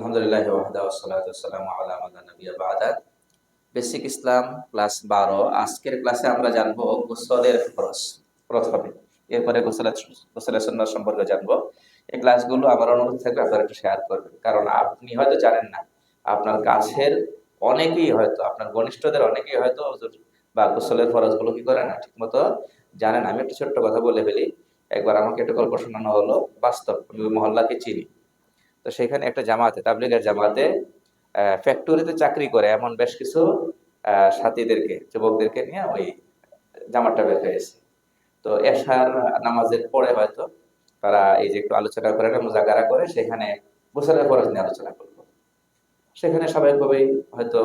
আলহামদুলিল্লাহ ওয়াহদা ওয়াসসালাতু ওয়াসসালামু আলা লা নাবিয়্যা বেসিক ইসলাম ক্লাস বারো। আজকের ক্লাসে আমরা জানব গোসলের ফরজ প্রথমে এরপরে গোসলের গোসলের সুন্নাত সম্পর্কে জানব। এই ক্লাসগুলো আমার অনুরোধ থাকবে, আপনারা একটু শেয়ার করবেন। কারণ আপনি হয়তো জানেন না, আপনার কাছের অনেকেই হয়তো, আপনার ঘনিষ্ঠদের অনেকেই হয়তো বা গোসলের ফরজগুলো কি করে না, ঠিকমতো জানেন আমি একটা ছোট্ট কথা বলে ফেলি। একবার আমাকে একটা গল্প শোনানো হলো, বাস্তব। মহল্লাকে চিনি। তো সেখানে একটা জামাতে, তাবলিগের জামাতে ফ্যাক্টরিতে চাকরি করে এমন বেশ কিছু সাথীদেরকে, যুবকদেরকে নিয়ে ওই জামাতটা বের হয়েছে তো এশার নামাজের পরে হয়তো তারা এই যে একটু আলোচনা করে মোজাগারা করে সেখানে গোসলের ফরজ নিয়ে আলোচনা করল। সেখানে স্বাভাবিকভাবেই হয়তো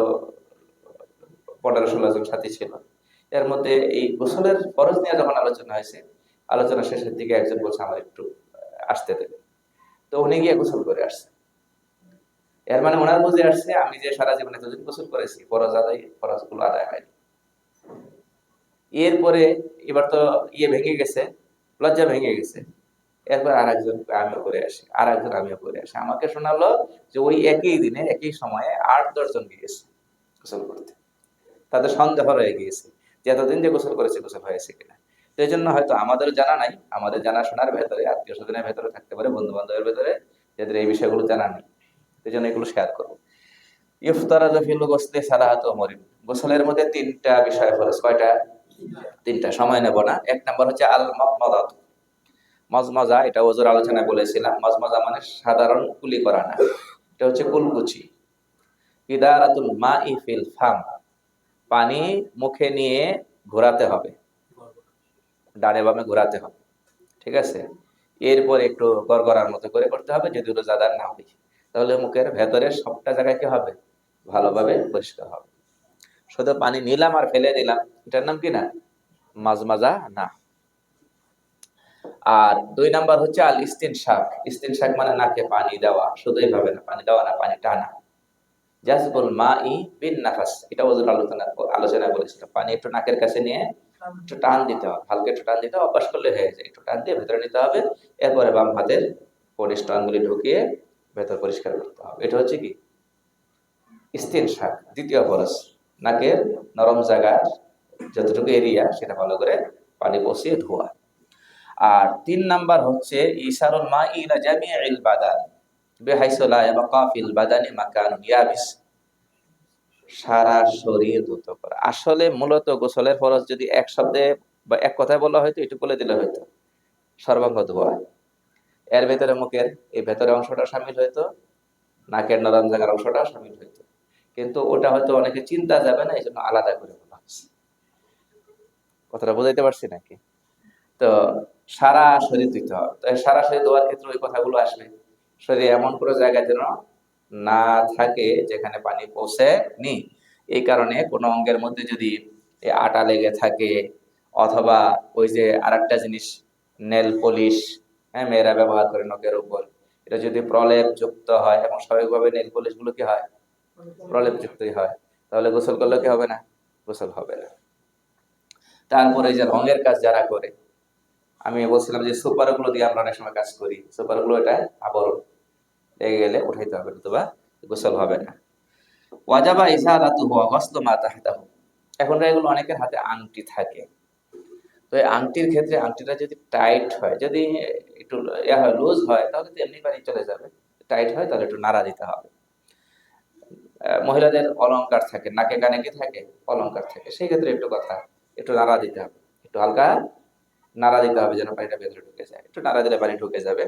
পনেরো ষোলো জন সাথী ছিল। এর মধ্যে এই গোসলের ফরজ নিয়ে যখন আলোচনা হয়েছে, আলোচনা শেষের দিকে একজন বলছে, আমার একটু আসতে দেবে তো উনি গিয়ে গোসল করে আসছে। এর মানে ওনার বুঝে আসছে, আমি যে সারা জীবনে এতদিন গোসল করেছি, ফরজ আদায় ফরজগুলো আদায় হয়নি। এরপরে এবার তো ইয়ে ভেঙে গেছে, লজ্জা ভেঙে গেছে। এরপর আর একজন আমিও করে আসি আর একজন আমিও করে আসি। আমাকে শোনালো যে ওই একই দিনে, একই সময়ে আট, দশ জন গিয়েছে গোসল করতে। তাদের সন্দেহ রয়ে গিয়েছে যে এতদিন যে গোসল করেছে, গোসল হয়েছে কিনা। তো এই জন্য হয়তো আমাদের জানা নাই, আমাদের জানাশোনার ভেতরে, আত্মীয় স্বজনের ভেতরে থাকতে পারে বন্ধু বান্ধবের ভেতরে, যাদের এই বিষয়গুলো জানা নেই। এই জন্য এগুলো শেয়ার করব। ইফতারা জফিল গোসলে সালাহাত মরিম গোসলের মধ্যে তিনটা বিষয় ফরজ। কয়টা? তিনটা। সময় নেব না। এক নাম্বার হচ্ছে আল মদাত মজমজা, এটা ওজোর আলোচনায় বলেছিলাম। মজমজা মানে সাধারণ কুলি করা না। এটা হচ্ছে কুলকুচি। ইদারাতুল মা ইফিল ফাম। পানি মুখে নিয়ে ঘোরাতে হবে। ডানে বামে ঘোরাতে হবে, ঠিক আছে? এরপর একটু গড়গড়ার মতো করে করতে হবে, যদি রোজাদার না হই, তাহলে মুখের ভেতরে সবটা জায়গায় কি হবে? ভালোভাবে পরিষ্কার হবে। শুধু পানি নিলাম আর ফেলে দিলাম, এটার নাম কি না? মাজমাজা না। আর দুই নাম্বার হচ্ছে আল ইস্তিন শাক। ইস্তিন শাক মানে নাকে পানি দেওয়া, শুধু এইভাবে না, পানি দেওয়া না, পানি টানা। জাজবুল মা ই বিন নাফাস, এটা ওজন আলোচনা আলোচনা করেছিল। পানি একটু নাকের কাছে নিয়ে একটু টান দিতে হবে, হালকা একটু টান দিতে হবে, অভ্যাস করলে হয়ে যায়। একটু টান দিয়ে ভেতরে নিতে হবে, এরপরে বাম হাতের কনিষ্ঠ আঙ্গুলি ঢুকিয়ে ভেতর পরিষ্কার করতে হবে। এটা হচ্ছে কি? স্থির শাক, দ্বিতীয় ফরজ নাকের নরম জায়গার যতটুকু এরিয়া সেটা ভালো করে পানি বসিয়ে ধোয়া। আর তিন নাম্বার হচ্ছে ইসারুল মা ইলা জামিউল বাদান বেহাইসলা এবং ফিল বাদানি মাকান ইয়াবিস। সারা শরীর ধুত করা। আসলে মূলত গোসলের ফরজ যদি এক শব্দে বা এক কথায় বলা হয়তো একটু বলে দিলে হয়তো। সর্বাঙ্গ ধোয়া এর ভেতরে মুখের, এই ভেতরে অংশটা সামিল হইতো নাকের নরম জায়গার অংশটা সামিল হইতো কিন্তু ওটা হয়তো অনেকে চিন্তা যাবে না এই জন্য আলাদা করে বলা হচ্ছে কথাটা বোঝাইতে পারছি নাকি? তো সারা শরীর দিতে হবে। তো সারা শরীর দেওয়ার ক্ষেত্রে ওই কথাগুলো আসবে। শরীরে এমন কোনো জায়গায় যেন না থাকে যেখানে পানি পৌঁছে নি এই কারণে কোনো অঙ্গের মধ্যে যদি আটা লেগে থাকে অথবা ওই যে আরেকটা জিনিস, নেল পলিশ হ্যাঁ মেয়েরা ব্যবহার করে নখের উপর, এটা যদি প্রলেপ যুক্ত হয় এবং স্বাভাবিকভাবে নেল পলিশগুলো কি হয়? প্রলেপ যুক্তই হয়। তাহলে গোসল করলে কি হবে না? গোসল হবে না। তারপরে যে রঙের কাজ যারা করে, আমি বলছিলাম যে সুপারগুলো দিয়ে আমরা অনেক সময় কাজ করি। সুপারগুলো এটা আবরণ, লেগে গেলে উঠাইতে হবে, নতুবা গোসল হবে না। ওয়াজাবা ইসারাতু হুয়া গসলু মা তাহতাহু। এখন এগুলো অনেকের হাতে আংটি থাকে। তো এই আংটির ক্ষেত্রে আংটিটা যদি টাইট হয়, যদি একটু ইয়া হয়, লুজ হয়, তাহলে তো এমনি পানি চলে যাবে। টাইট হয়, তাহলে একটু নাড়া দিতে হবে। মহিলাদের অলংকার থাকে, নাকে কানে কি থাকে? অলংকার থাকে। সেই ক্ষেত্রে একটু কথা, একটু নাড়া দিতে হবে। একটু হালকা নাড়া দিতে হবে যেন পানিটা ভেতরে ঢুকে যায়। একটু নাড়া দিলে পানি ঢুকে যাবে।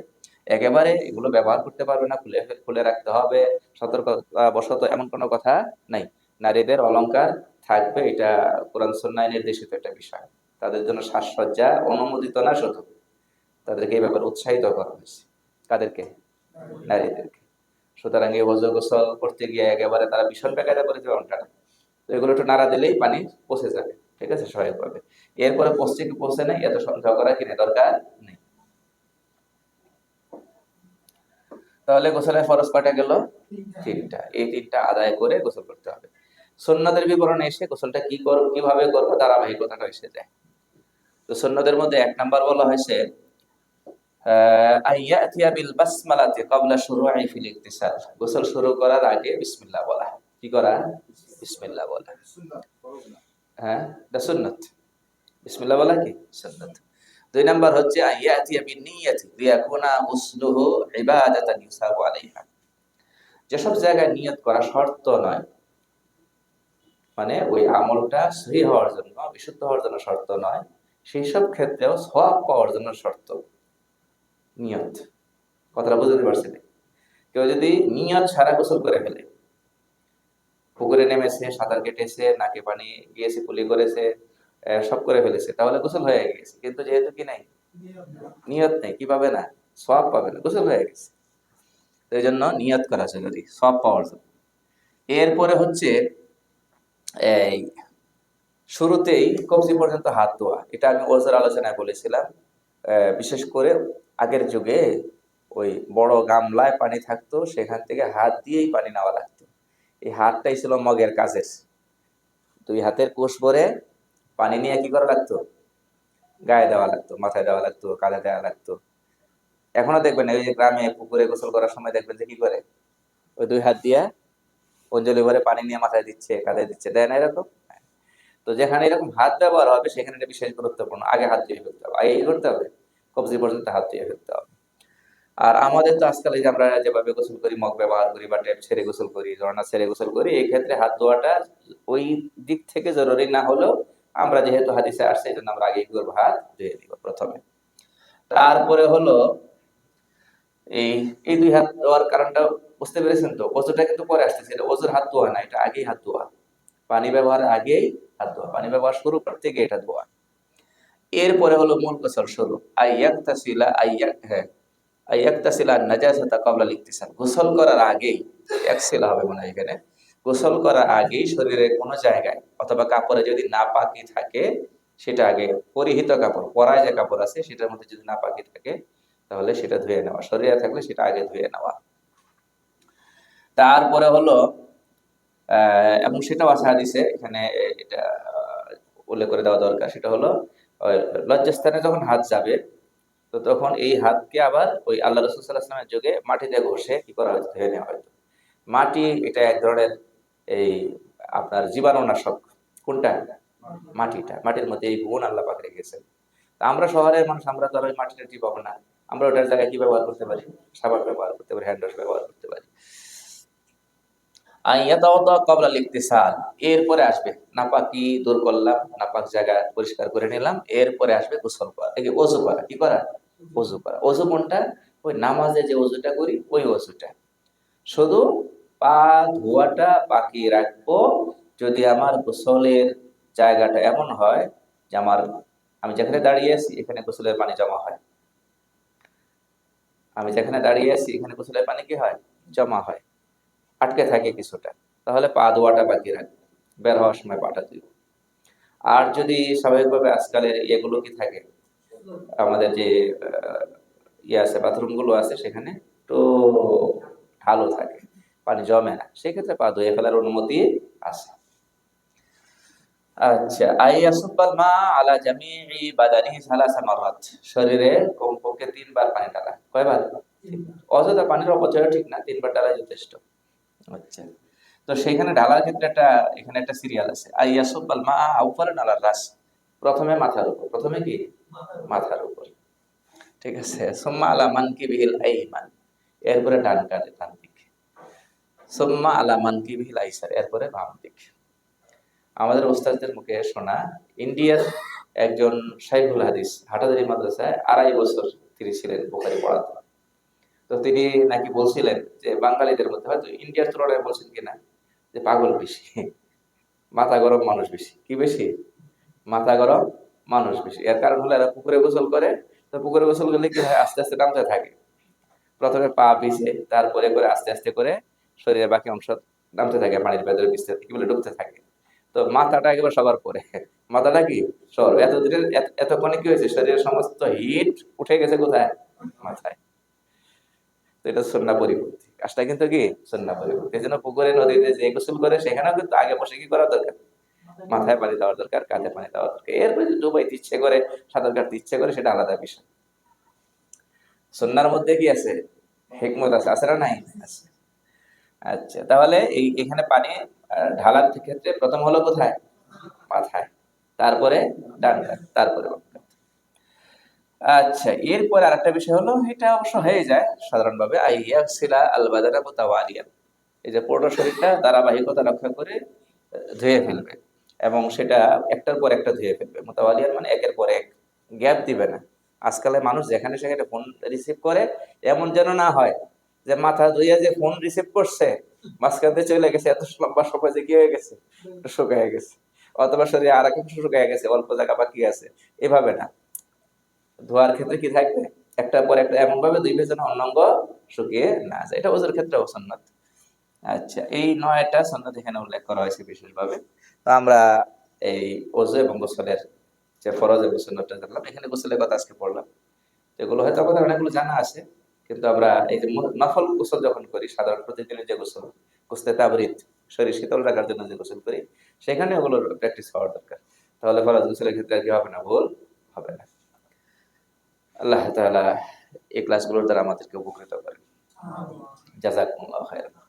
একেবারে এগুলো ব্যবহার করতে পারবে না, খুলে খুলে রাখতে হবে সতর্কতা বশত এমন কোনো কথা নাই। নারীদের অলংকার থাকবে, এটা কোরআন সন্ন্যায় নির্দেশিত একটা বিষয়। তাদের জন্য সাজসজ্জা অনুমোদিত না শুধু। তাদেরকে এই ব্যাপারে উৎসাহিত করা হয়েছে। কাদেরকে? নারীদেরকে। সুতরাং এই ওজো গোসল করতে গিয়ে একেবারে তারা ভীষণ বেকায়দা করে দেবে অনটা তো এগুলো একটু নাড়া দিলেই পানি পচে যাবে, ঠিক আছে? সহায়কভাবে এরপরে পচছে কি পচে নেই, এত সন্দেহ করা কিনে দরকার নেই। তাহলে গোসলের ফরজ কটা গেল? তিনটা। এই তিনটা আদায় করে গোসল করতে হবে। সন্ন্যদের বিবরণে এসে গোসলটা কি করব কীভাবে করব? ধারাবাহিকতাটা এসে যায়। তো সন্ন্যদের মধ্যে এক নাম্বার বলা হয়েছে গোসল শুরু করার আগে বিসমিল্লাহ বলা। কি করা? বিসমিল্লাহ বলা। হ্যাঁ? বিসমিল্লাহ বলা কি? সুন্নত। দুই নাম্বার হচ্ছে, আইয়াতিয়া বিন নিয়াতি লিয়াকুনা উসলুহু ইবাদাতান ইউসাবু আলাইহা। যেসব জায়গায় নিয়ত করা শর্ত নয় মানে ওই আমলটা সহি হওয়ার জন্য, বিশুদ্ধ হওয়ার জন্য শর্ত নয় সেই সব ক্ষেত্রেও সওয়াব পাওয়ার জন্য শর্ত, নিয়ত। কথাটা বুঝতে পারছি কেউ যদি নিয়ত ছাড়া গোসল করে ফেলে, পুকুরে নেমেছে, সাঁতার কেটেছে, নাকে পানি গিয়েছে কুলি করেছে সব করে ফেলেছে। তাহলে গোসল হয়ে গেছে। কিন্তু যেহেতু কি নাই? নিয়ত নেই। কি পাবে না? সব পাবে না। গোসল হয়ে গেছে। এই জন্য নিয়ত করা জরুরি। সব পাওয়ার জন্য। এরপরে হচ্ছে, এই শুরুতেই কবজি পর্যন্ত হাত ধোয়া। এটা আমি ওজোর আলোচনায় বলেছিলাম। বিশেষ করে আগের যুগে ওই বড় গামলায় পানি থাকতো, সেখান থেকে হাত দিয়েই পানি নেওয়া লাগতো। এই হাতটাই ছিল মগের কাজের। দুই হাতের কোষ ভরে পানি নিয়ে কি করা লাগতো? গায়ে দেওয়া লাগতো, মাথায় দেওয়া লাগতো, কাঁধে দেওয়া লাগতো। এখনও দেখবেন ওই যে গ্রামে পুকুরে গোসল করার সময় দেখবেন যে কি করে? ওই দুই হাত দিয়ে অঞ্জলি ভরে পানি নিয়ে মাথায় দিচ্ছে, কাঁধে দিচ্ছে। দেয় না এরকম? তো যেখানে এরকম হাত ব্যবহার হবে, সেখানে এটা বিশেষ গুরুত্বপূর্ণ। আগে হাত দিয়ে ফেলতে হবে, আগে করতে হবে? কবজি পর্যন্ত হাত দিয়ে ফেলতে হবে। আর আমাদের তো আজকাল যে আমরা যেভাবে গোসল করি, মগ ব্যবহার করি বা ট্যাপ ছেড়ে গোসল করি, ঝর্ণা ছেড়ে গোসল করি, এই ক্ষেত্রে হাত ধোয়াটা ওই দিক থেকে জরুরি না হলেও আমরা যেহেতু হাদিসে আসছে জন্য আমরা আগে করব হাত ধুয়ে দিব প্রথমে। তারপরে হলো, এই এই দুই হাত ধোয়ার কারণটা বুঝতে পেরেছেন তো? ওজুটা কিন্তু পরে আসতেছে, এটা ওজুর হাত ধোয়া না, এটা আগেই হাত ধোয়া। পানি ব্যবহার আগেই হাত ধোয়া, পানি ব্যবহার শুরু করতে গিয়ে এটা ধোয়া। এরপরে হলো মূল গোসল শুরু। আইয়াক্তাসিলা আইয়াক হ্যাঁ আইয়াক্তাসিলা নাজাসাতা কাবলা লিখতেছেন। গোসল করার আগেই একসিলা হবে মনে হয় এখানে। গোসল করার আগেই শরীরের কোনো জায়গায় অথবা কাপড়ে যদি না পাকি থাকে, সেটা আগে পরিহিত কাপড়, পরায় যে কাপড় আছে সেটার মধ্যে যদি না পাকি থাকে, তাহলে সেটা ধুয়ে নেওয়া। শরীরে থাকলে সেটা আগে ধুয়ে নেওয়া। তারপরে হলো এবং সেটাও আছে হাদিসে, এখানে এটা উল্লেখ করে দেওয়া দরকার। সেটা হলো লজ্জাস্থানে যখন হাত যাবে, তো তখন এই হাতকে আবার ওই আল্লাহ রসুল সাল্লাহামের যুগে মাটিতে ঘষে কি করা হয়তো ধুয়ে নেওয়া হয়তো মাটি এটা এক ধরনের এই আপনার জীবাণুনাশক, কোনটা? মাটিটা। মাটির মধ্যে এই গুণ আল্লাহ পাক রেখেছেন। তা আমরা শহরের মানুষ, আমরা তো আর ওই মাটিটা টিপাবো না। আমরা ওটার জায়গায় কি ব্যবহার করতে পারি? সাবান ব্যবহার করতে পারি, হ্যান্ড ওয়াশ ব্যবহার করতে পারি। আইয়াতাওয়াদা ক্বাবলা লিকতিসাল এরপরে আসবে নাপাকি, দূর করলাম, নাপাক জায়গা পরিষ্কার করে নিলাম, এরপরে আসবে গোসল করা। এই ওযু করা, কি করা? ওযু করা। ওযু কোনটা? ওই নামাজে যে ওযুটা করি, ওই ওযুটা। শুধু পা ধোয়াটা বাকি রাখব। যদি আমার গোসলের জায়গাটা এমন হয় যে আমার, আমি যেখানে দাঁড়িয়ে আছি এখানে গোসলের পানি জমা হয়। আমি যেখানে দাঁড়িয়ে আছি এখানে গোসলের পানি কি হয়? জমা হয়। আটকে থাকে কিছুটা। তাহলে পা ধোয়াটা বাকি রাখব বের হওয়ার সময় পাটা দিব আর যদি স্বাভাবিকভাবে আজকালের ইয়েগুলো কি থাকে? আমাদের যে ইয়ে আছে, বাথরুমগুলো আছে সেখানে তো ঢালু থাকে। পানি জমে না। সেক্ষেত্রে পা ধুয়ে ফেলার অনুমতি আছে। আচ্ছা আই আসুব্বাল মা আলা জামিই সালাসা শরীরে কমপক্ষে তিনবার পানি ঢালা। কয়বার? অযথা পানির অপচয় ঠিক না, তিনবার ঢালা যথেষ্ট। আচ্ছা তো সেইখানে ঢালার ক্ষেত্রে একটা, এখানে একটা সিরিয়াল আছে। আই আসুব্বাল মা আউফার নালার রাস। প্রথমে মাথার উপর। প্রথমে কি? মাথার উপর। ঠিক আছে, সুম্মা আলা মানকি বিহিল আইমান। এরপরে ডান কাঁধে, ডান সুম্মা আলা মানকি বিহিল আইসার এরপরে বাম দিক আমাদের ওস্তাদদের মুখে শোনা, ইন্ডিয়ার একজন শাইখুল হাদিস, হাটাদারি মাদ্রাসায় আড়াই বছর তিনি ছিলেন বোখারি পড়াতে। তো তিনি নাকি বলছিলেন যে, বাঙালিদের মধ্যে হয়তো ইন্ডিয়ার তুলনায় বলছেন কিনা, যে পাগল বেশি, মাথা গরম মানুষ বেশি। কি বেশি? মাথা গরম মানুষ বেশি। এর কারণ হলো এরা পুকুরে গোসল করে, তো পুকুরে গোসল করলে কি হয়? আস্তে আস্তে নামতে থাকে। প্রথমে পা পিছে তারপরে করে আস্তে আস্তে করে শরীরের বাকি অংশ নামতে থাকে, পানির ভেতরে পিছতে কি বলে ডুবতে থাকে। তো মাথাটা একেবারে সবার পরে। মাথাটা কি? সর এত দূরে এত- এতক্ষণে কি হয়েছে? শরীরের সমস্ত হিট উঠে গেছে কোথায়? মাথায়। তো এটা সন্না পরিপন্থী। কাজটা কিন্তু কি? সন্না পরিপন্থী। এই জন্য পুকুরে, নদীতে যে গোসল করে, সেখানেও কিন্তু আগে বসে কি করা দরকার? মাথায় পানি দেওয়ার দরকার, কাঁধে পানি দেওয়ার দরকার। এরপরে যদি ইচ্ছে করে, সাঁতার কাটতে ইচ্ছে করে, সেটা আলাদা বিষয়। সন্ন্যার মধ্যে কি আছে? হেকমত আছে। আছে না নাই? আছে। আচ্ছা তাহলে এই এখানে পানি ঢালার ক্ষেত্রে প্রথম হলো কোথায়? মাথায়। তারপরে ডান তারপরে। আচ্ছা এরপরে আরেকটা বিষয় হলো, এটা অবশ্য হয়ে যায় সাধারণভাবে আইয়া সিলা আল বাদারা মুতাওয়ালিয়ান এই যে পুরো শরীরটা ধারাবাহিকতা রক্ষা করে ধুয়ে ফেলবে এবং সেটা একটার পর একটা ধুয়ে ফেলবে। মোতাওয়ালিয়ান মানে একের পর এক গ্যাপ দিবে না। আজকালে মানুষ যেখানে সেখানে ফোন রিসিভ করে, এমন যেন না হয়। যে মাথা ধুইয়া যে ফোন রিসিভ করছে, মাঝখান চলে গেছে, এত লম্বা সময় যে কি হয়ে গেছে? একটু শুকায় গেছে। অথবা শরীরে আর এক অংশ শুকায় গেছে, অল্প জায়গা বাকি আছে। এভাবে না। ধোয়ার ক্ষেত্রে কি থাকবে? একটা পর একটা এমন ভাবে দুই যেন অন্যাঙ্গ শুকিয়ে না যায়। এটা ওজোর ক্ষেত্রে সন্ন্যত আচ্ছা এই নয়টা সন্ন্যত এখানে উল্লেখ করা হয়েছে বিশেষভাবে। তো আমরা এই ওজু এবং গোসলের যে ফরজ এবং সুন্নতটা জানলাম। এখানে গোসলের কথা আজকে পড়লাম। এগুলো হয়তো আমাদের অনেকগুলো জানা আছে। কিন্তু আমরা এই যে নফল গোসল যখন করি সাধারণ প্রতিদিনের যে গোসল গোসলে তাবরিত শরীর শীতল রাখার জন্য যে গোসল করি সেখানে ওগুলোর প্র্যাকটিস হওয়ার দরকার। তাহলে ফরাজ গোসলের ক্ষেত্রে আর কি হবে না? ভুল হবে না। আল্লাহ তালা এই ক্লাসগুলোর দ্বারা আমাদেরকে উপকৃত করেন। জাজাকুল্লাহ খায়রান।